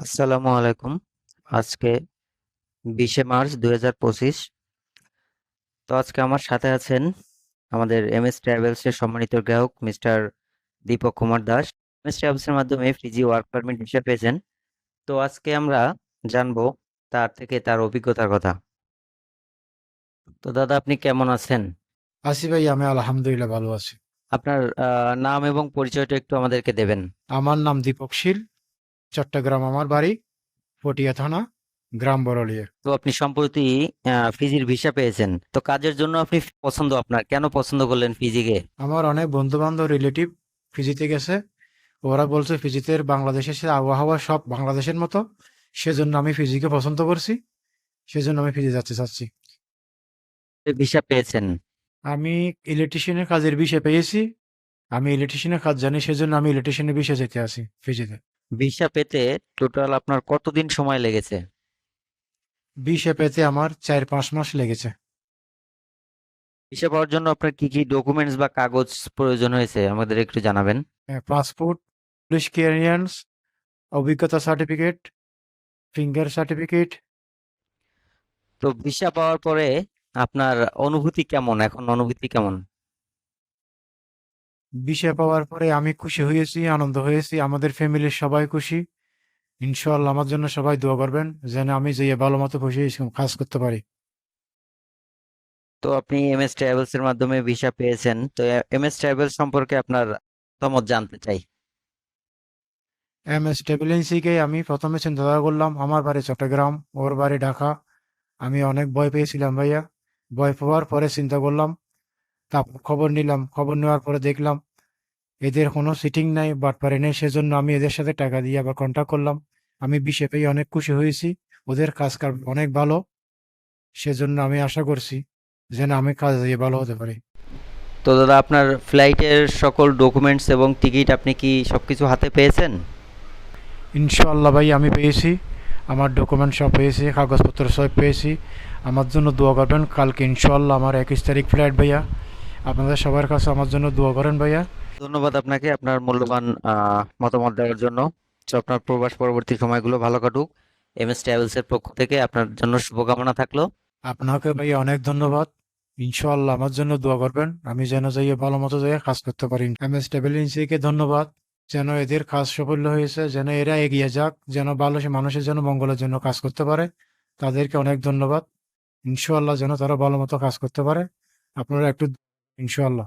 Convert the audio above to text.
আসসালামু আলাইকুম। আজকে বিশে মার্চ দুই হাজার পঁচিশ। তো আজকে আমার সাথে আছেন আমাদের এম এস ট্রাভেলস এর সম্মানিত গ্রাহক mister Dipak Kumar Das. M S travels এর মাধ্যমে ফ্রিজি ওয়ার্ক পারমিট হিসেবে পেয়েছেন। তো আজকে আমরা জানব তার থেকে তার অভিজ্ঞতার কথা। তো দাদা আপনি কেমন আছেন? আসি ভাই আমি আলহামদুলিল্লাহ ভালো আছি। আপনার নাম এবং পরিচয়টা একটু আমাদেরকে দেবেন। আমার নাম দীপক শীল। চট্টগ্রাম আমার বাড়ি পটিয়া থানা গ্রাম বরলিয়া। তো আপনি সম্প্রতি ফিজির ভিসা পেয়েছেন। তো কাজের জন্য আপনি পছন্দ আপনার? কেন পছন্দ করলেন ফিজিকে? আমার অনেক বন্ধু বান্ধব রিলেটিভ ফিজিতে গেছে। ওরা বলছে ফিজিতে বাংলাদেশের আবহাওয়া সব বাংলাদেশের মতো। সেজন্য আমি ফিজিকে পছন্দ করছি। সেজন্য আমি ফিজি যাচ্ছে চাচ্ছি ভিসা পেয়েছেন? আমি ইলেকট্রিশিয়ানের কাজের বিষয়ে পেয়েছি। আমি ইলেকট্রিশিয়ানের কাজ জানি সেজন্য আমি ইলেকট্রিশিয়ানের বিষয়ে যেতে আসি ফিজিতে। ভিসা পেতে টোটাল আপনার কতদিন সময় লেগেছে? ভিসা পেতে আমার চার পাঁচ মাস লেগেছে। ভিসা পাওয়ার জন্য আপনার কি কি ডকুমেন্টস বা কাগজ প্রয়োজন হয়েছে আমাদের একটু জানাবেন? পাসপোর্ট পুলিশ ক্লিয়ারেন্স অভিজ্ঞতা সার্টিফিকেট ফিঙ্গার সার্টিফিকেট তো ভিসা পাওয়ার পরে আপনার অনুভূতি কেমন? এখন অনুভূতি কেমন? বিষয় পাওয়ার পরে আমি খুশি হয়েছি আনন্দ হয়েছি আমাদের ফ্যামিলির সবাই খুশি। ইনশাআল্লাহ আমার জন্য সবাই দোয়া করবেন যেন আমি যে ভালো মতো খুশি কাজ করতে পারি। তো আপনি এম এস ট্রাভেলস এর মাধ্যমে ভিসা পেয়েছেন তো এম এস ট্রাভেলস সম্পর্কে আপনার মতামত জানতে চাই। এম এস কে আমি প্রথমে চিন্তা করলাম আমার বাড়ি চট্টগ্রাম ওর বাড়ি ঢাকা। আমি অনেক ভয় পেয়েছিলাম ভাইয়া। ভয় পাওয়ার পরে চিন্তা করলাম খবর নিলাম খবর নেওয়ার পরে দেখলাম এদের কোনো সিটিং নাই বাটপারে নেই সেজন্য আমি এদের সাথে টাকা দিয়ে আবার কন্ট্যাক্ট করলাম। আমি বিষে পেয়ে অনেক খুশি হয়েছি ওদের কাজ কার অনেক ভালো সেজন্য আমি আশা করছি যেন আমি কাজ দিয়ে ভালো হতে পারি। তো দাদা আপনার ফ্লাইটের সকল ডকুমেন্টস এবং টিকিট আপনি কি সব কিছু হাতে পেয়েছেন? ইনশাআল্লাহ ভাই আমি পেয়েছি আমার ডকুমেন্ট সব পেয়েছি কাগজপত্র সব পেয়েছি। আমার জন্য দোয়া করবেন কালকে ইনশাআল্লাহ আমার একুশ তারিখ ফ্লাইট ভাইয়া। আপনাদের সবার কাছে আমার জন্য দোয়া করেন ভাইয়া। ধন্যবাদ আপনাকে আপনার মূল্যবান মতামত দেওয়ার জন্য। আপনার প্রবাস পরবর্তী সময়গুলো ভালো কাটুক। এম এস ট্রাভেলস এর পক্ষ থেকে আপনার জন্য শুভকামনা থাকল। আপনাকে ভাইয়া অনেক ধন্যবাদ। ইনশাআল্লাহ আমার জন্য দোয়া করবেন। আমি যেন যাইয়ে ভালো মতো যাইয়ে কাজ করতে পারি। এম এস কে ধন্যবাদ। যেন এদের কাজ সাফল্য হয়েছে যেন এরা এগিয়ে যাক যেন ভালো সে মানুষের জন্য মঙ্গলের জন্য কাজ করতে পারে। তাদেরকে অনেক ধন্যবাদ। ইনশাআল্লাহ যেন তারা ভালো মতো কাজ করতে পারে। আপনারা একটু ইনশাআল্লাহ।